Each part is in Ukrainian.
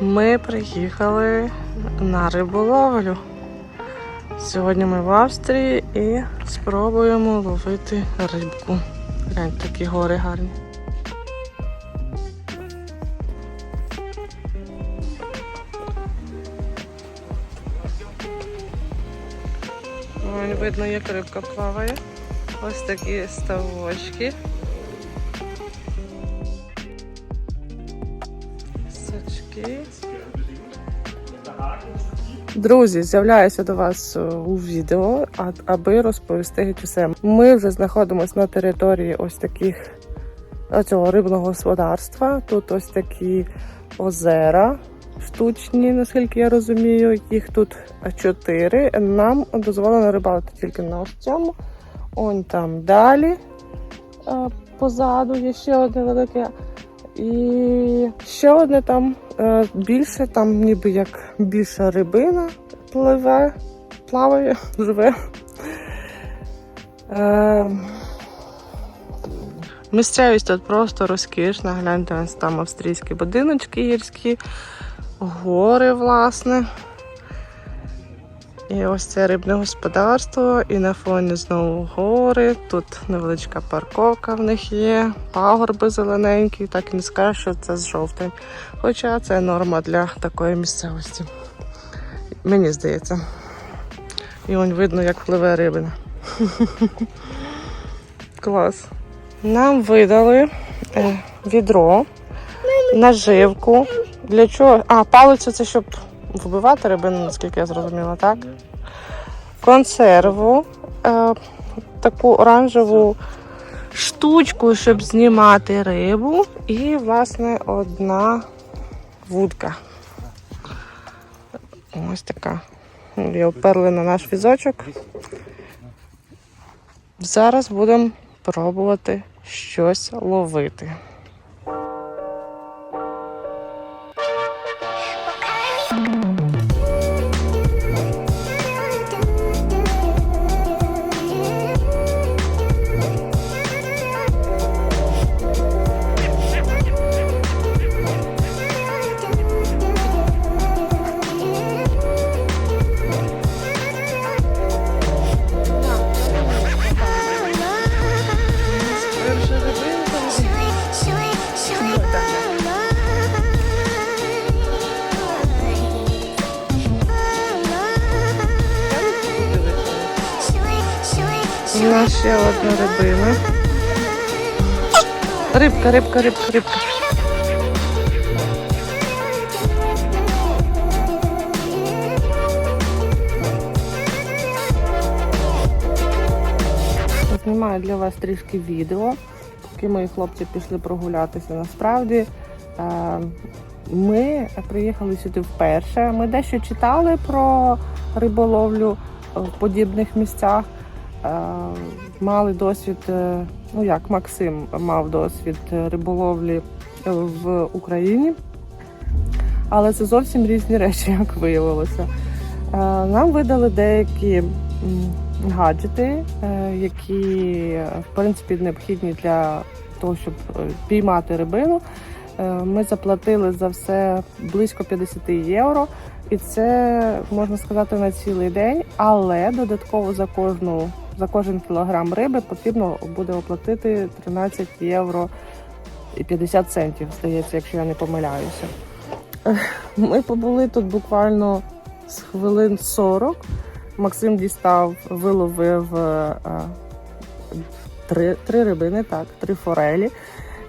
Ми приїхали на риболовлю. Сьогодні ми в Австрії і спробуємо ловити рибку. Глянь, такі гори гарні. Видно, як рибка плаває. Ось такі ставочки. Друзі, з'являюся до вас е, у відео, аби розповісти геть усе. Ми вже знаходимося на території ось таких е, цього рибного господарства. Тут ось такі озера штучні, наскільки я розумію. Їх тут чотири. Нам дозволено рибалити тільки на ось цьому. Он там далі е, позаду є ще одне велике. І ще одне там більше, там ніби як більша рибина пливе, плаває, живе. Е, місцевість тут просто розкішна. Гляньте, там австрійські будиночки гірські, гори, власне. І ось це рибне господарство, і на фоні знову гори. Тут невеличка парковка в них є, пагорби зелененькі, так і не скажеш, що це з жовтим. Хоча це норма для такої місцевості. Мені здається. І вон видно, як пливе рибина. Клас. Нам видали е, відро, наживку. Для чого? А, палицю це щоб вбивати рибину, наскільки я зрозуміла, так? Консерву, е, таку оранжеву штучку, щоб знімати рибу. І, власне, одна вудка. Ось така. Її оперли на наш візочок. Зараз будемо пробувати щось ловити. У нас ще одна рибина. Рибка, рибка, рибка, рибка. Знімаю для вас трішки відео, поки мої хлопці пішли прогулятися. Насправді е, ми приїхали сюди вперше. Ми дещо читали про риболовлю в подібних місцях. Мали досвід, е, ну як Максим мав досвід риболовлі е, в Україні, але це зовсім різні речі, як виявилося. Е, Нам видали деякі гаджети, які в принципі необхідні для того, щоб піймати рибину. Ми заплатили за все близько 50 євро, і це можна сказати на цілий день. Але додатково за кожну за кожен кілограм риби потрібно буде оплатити 13 євро і 50 центів, здається, якщо я не помиляюся. Ми побули тут буквально з хвилин 40. Максим дістав, виловив е, е, три, три рибини, так, три форелі.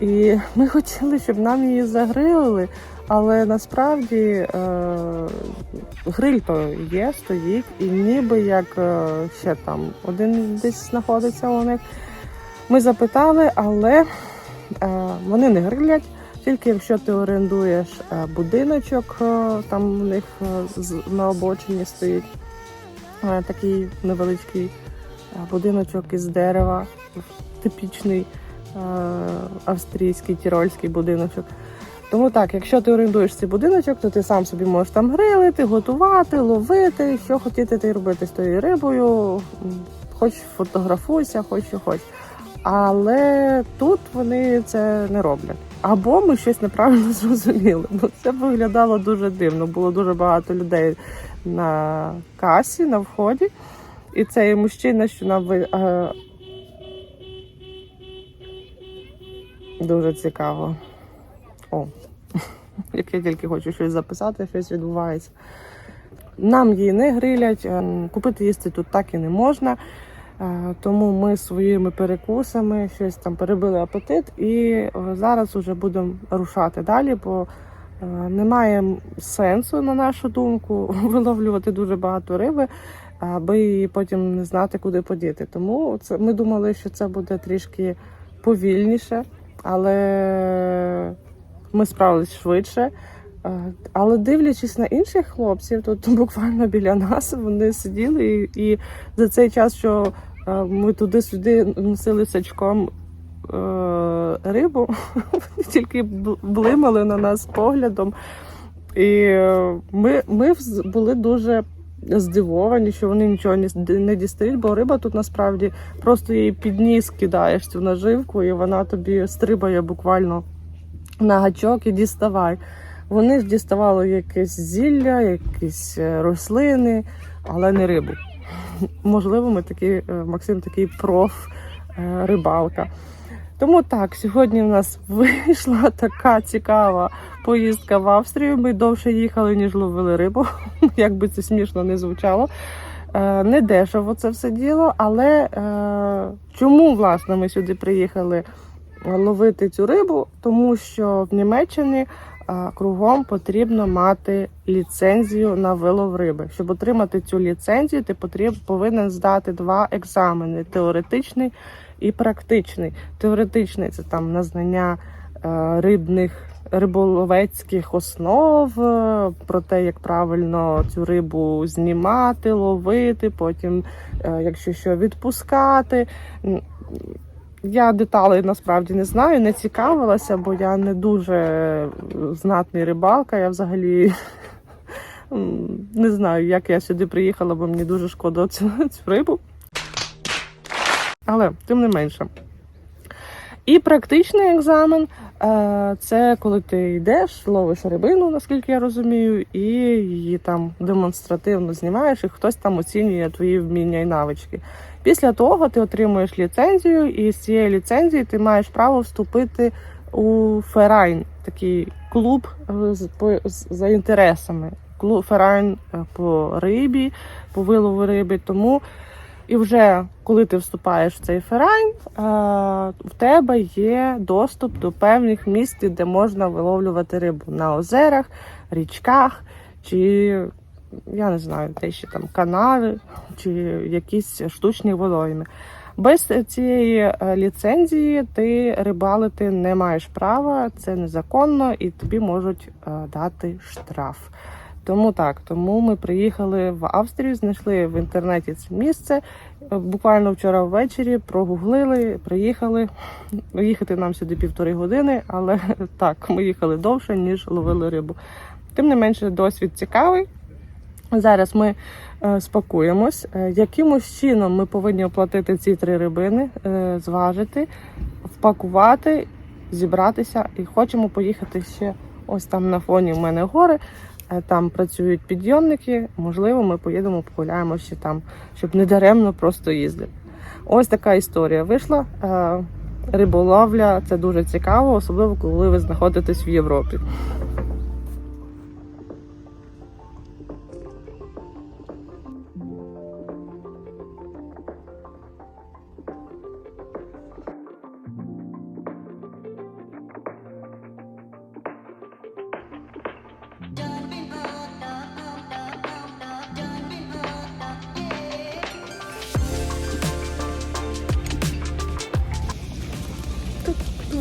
І ми хотіли, щоб нам її загрилили, але насправді е, гриль то є, стоїть, і ніби як е, ще там один десь знаходиться у них. Ми запитали, але е, вони не грилять. Тільки якщо ти орендуєш будиночок, там у них на обочині стоїть такий невеличкий будиночок із дерева, типічний австрійський тірольський будиночок. Тому так, якщо ти орендуєш цей будиночок, то ти сам собі можеш там грилити, готувати, ловити, що хотіти ти робити з тою рибою. Хоч фотографуйся, хоч що хоч. Але тут вони це не роблять. Або ми щось неправильно зрозуміли, бо це виглядало дуже дивно. Було дуже багато людей на касі, на вході. І цей мужчина, що нам ви. е, Дуже цікаво. О, як я тільки хочу щось записати, щось відбувається. Нам її не грилять, е, купити їсти тут так і не можна. Е, Тому ми своїми перекусами щось там перебили апетит і е, зараз вже будемо рушати далі, бо е, немає сенсу, на нашу думку, виловлювати дуже багато риби, аби потім не знати, куди подіти. Тому це ми думали, що це буде трішки повільніше, але ми справились швидше. Е, Але дивлячись на інших хлопців, тут буквально біля нас вони сиділи і, і за цей час, що е, ми туди-сюди носили сачком е, рибу, вони тільки блимали на нас поглядом. І ми, ми були дуже здивовані, що вони нічого не дістають, бо риба тут насправді просто її під ніс кидаєш цю наживку, і вона тобі стрибає буквально на гачок і діставай. Вони ж діставали якесь зілля, якісь е, рослини, але не рибу. Можливо, ми такі, е, Максим такий проф е. Тому так, сьогодні в нас вийшла така цікава поїздка в Австрію. Ми довше їхали, ніж ловили рибу. Як би це смішно не звучало. Не дешево це все діло, але чому власне ми сюди приїхали ловити цю рибу? Тому що в Німеччині кругом потрібно мати ліцензію на вилов риби. Щоб отримати цю ліцензію, ти повинен здати два екзамени: теоретичний і практичний. Теоретичний це там на знання е, рибних риболовецьких основ, е, про те, як правильно цю рибу знімати, ловити, потім, е, якщо що, відпускати. Я деталей насправді не знаю, не цікавилася, бо я не дуже знатний рибалка. Я взагалі не знаю, як я сюди приїхала, бо мені дуже шкода цю, цю рибу. Але тим не менше. І практичний екзамен це коли ти йдеш, ловиш рибину, наскільки я розумію, і її там демонстративно знімаєш, і хтось там оцінює твої вміння і навички. Після того ти отримуєш ліцензію, і з цієї ліцензії ти маєш право вступити у Ферайн, такий клуб е, за інтересами. Ферайн е, по рибі, по вилову риби. Тому і вже коли ти вступаєш в цей ферайн, е, в тебе є доступ до певних місць, де можна виловлювати рибу на озерах, річках чи я не знаю, те ще там канави чи якісь штучні водойми. Без цієї е, ліцензії ти рибалити не маєш права, це незаконно і тобі можуть е, дати штраф. Тому так, тому ми приїхали в Австрію, знайшли в інтернеті це місце. Е, Буквально вчора ввечері прогуглили, приїхали. Їхати нам сюди півтори години, але так, ми їхали довше, ніж ловили рибу. Тим не менше, досвід цікавий. Зараз ми е, спакуємось. Е, якимось чином ми повинні оплатити ці три рибини, е, зважити, впакувати, зібратися і хочемо поїхати ще ось там на фоні в мене гори. Е, Там працюють підйомники. Можливо, ми поїдемо, погуляємо ще там, щоб не даремно просто їздити. Ось така історія вийшла. Е, Риболовля це дуже цікаво, особливо коли ви знаходитесь в Європі.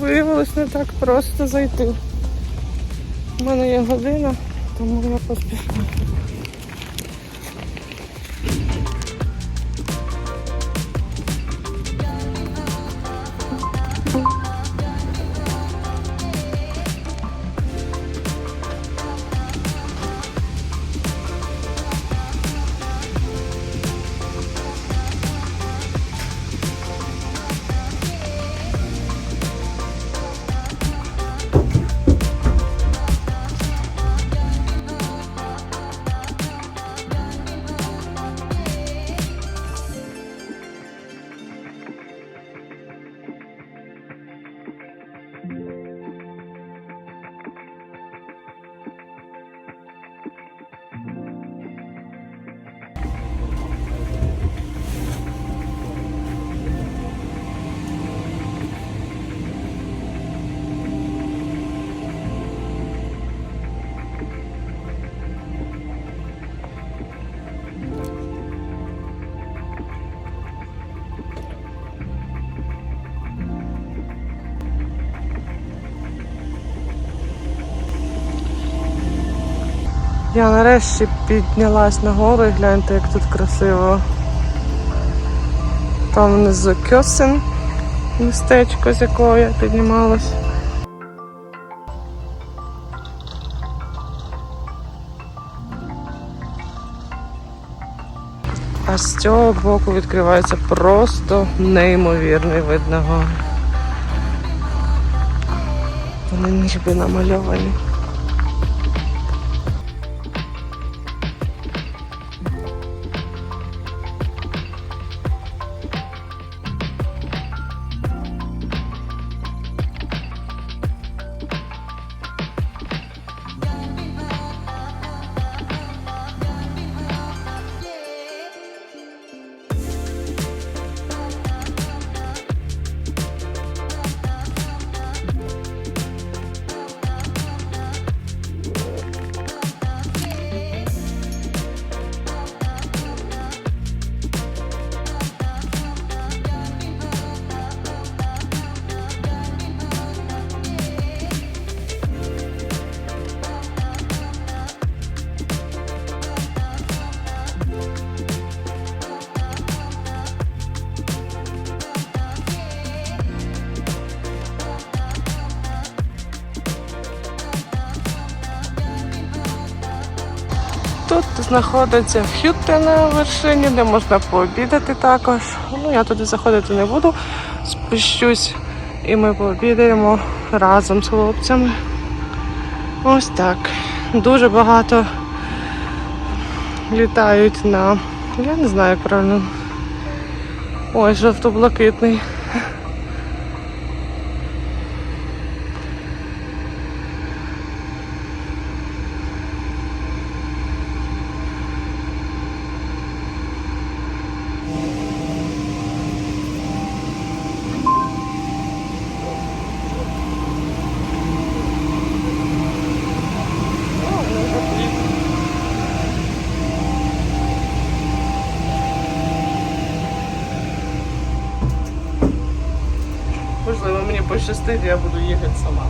Виявилось не так просто зайти. У мене є година, тому я поспішаю. Я нарешті піднялась на гору і гляньте, як тут красиво. Там внизу Кьосин, містечко, з якого я піднімалась. А з цього боку відкривається просто неймовірний вид на гори. Вони ніби намальовані. Тут знаходиться хюtte на вершині, де можна пообідати також. Ну, я туди заходити не буду, спущусь і ми пообідаємо разом з хлопцями. Ось так. Дуже багато літають на. Я не знаю, правильно. Ой, жовто-блакитний. Можливо, я буду їхати сама.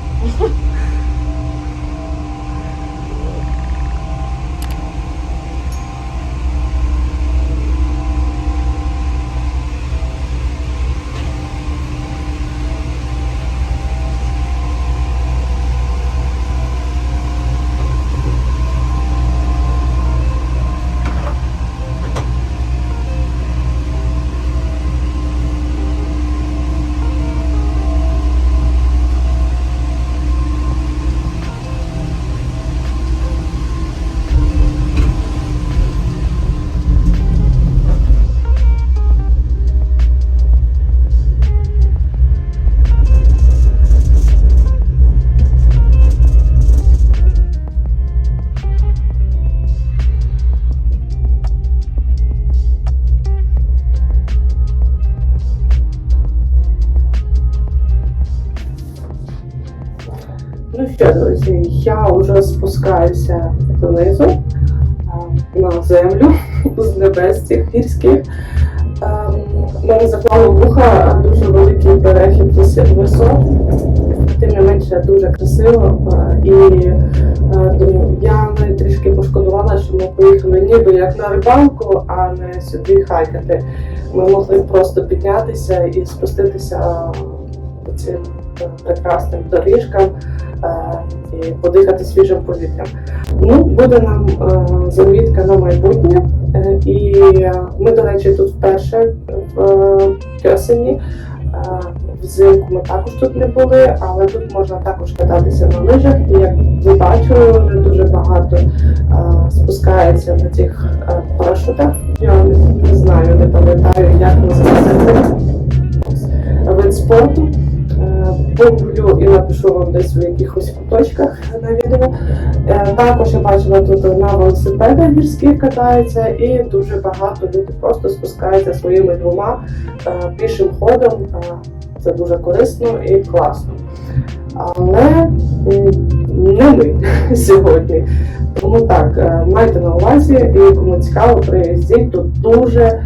Я вже спускаюся донизу на землю з небес цих гірських. Ем, Мене заклало вуха дуже великий перехід вис- висот, тим не менше дуже красиво. І думаю, я навіть трішки пошкодувала, що ми поїхали ніби як на рибалку, а не сюди хайкати. Ми могли просто піднятися і спуститися по цим е, прекрасним доріжкам е, подихати свіжим повітрям. Ну, буде нам е, замітка на майбутнє. Е, І ми, до речі, тут вперше в Кьосені. Е, Взимку ми також тут не були, але тут можна також кататися на лижах. І як ви бачили, вже дуже багато е, спускається на цих парашутах. Я не, не знаю, не пам'ятаю, як називається вид спорту. Погуглю і напишу вам десь у якихось куточках на відео. Е, Також я бачила тут на велосипедах гірських катаються, і дуже багато людей просто спускаються своїми двома е, пішим ходом. Е, Це дуже корисно і класно. Але не ми сьогодні. Тому так, майте на увазі, і кому цікаво, приїздіть. Тут дуже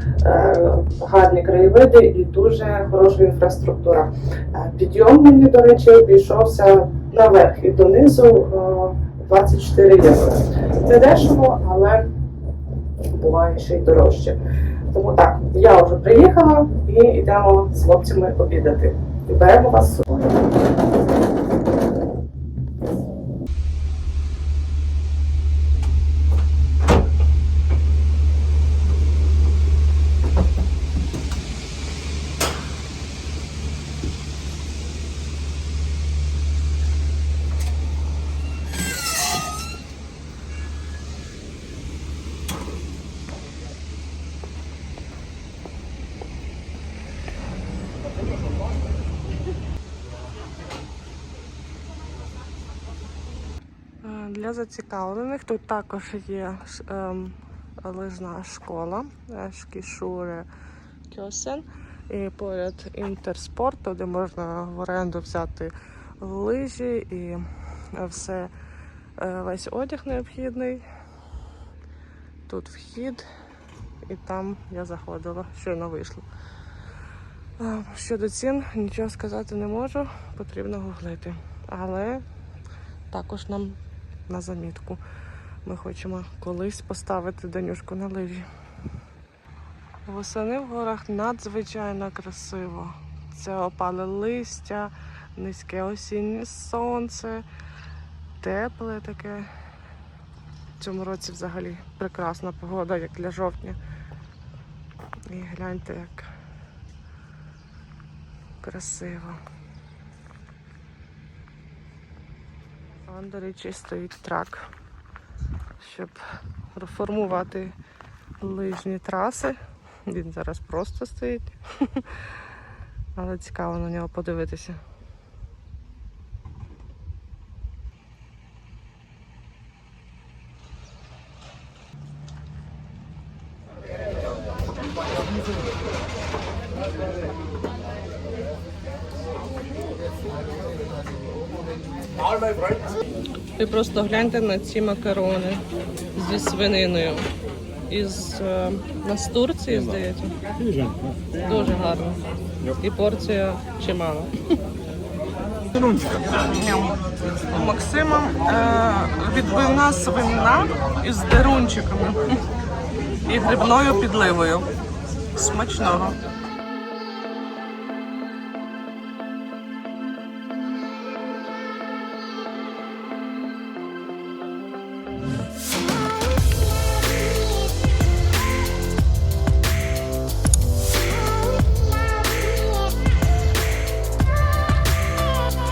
гарні краєвиди і дуже хороша інфраструктура. Е, Підйом мені, до речі, обійшовся наверх і донизу. е, 24 євро. Це дешево, але буває ще й дорожче. Тому так, я вже приїхала і йдемо з хлопцями обідати. І беремо вас з собою. Е, Для зацікавлених тут також є ем, лижна школа е, Шкішуре Кьосен. І поряд інтерспорту, де можна в оренду взяти лижі і все, е, весь одяг необхідний. Тут вхід, і там я заходила, щойно вийшла. Е, Щодо цін нічого сказати не можу, потрібно гуглити. Але також нам на замітку. Ми хочемо колись поставити Данюшку на лижі. Восени в горах надзвичайно красиво. Це опале листя, низьке осіннє сонце, тепле таке. В цьому році взагалі прекрасна погода, як для жовтня. І гляньте, як красиво. Вон, до речі, стоїть трак, щоб реформувати лижні траси. Він зараз просто стоїть. Але цікаво на нього подивитися. Ви просто гляньте на ці макарони зі свининою. Із е, нас Турції, здається. Дуже гарно. І порція чимала. У Максима е, відбивна свинина із дерунчиками і грибною підливою. Смачного.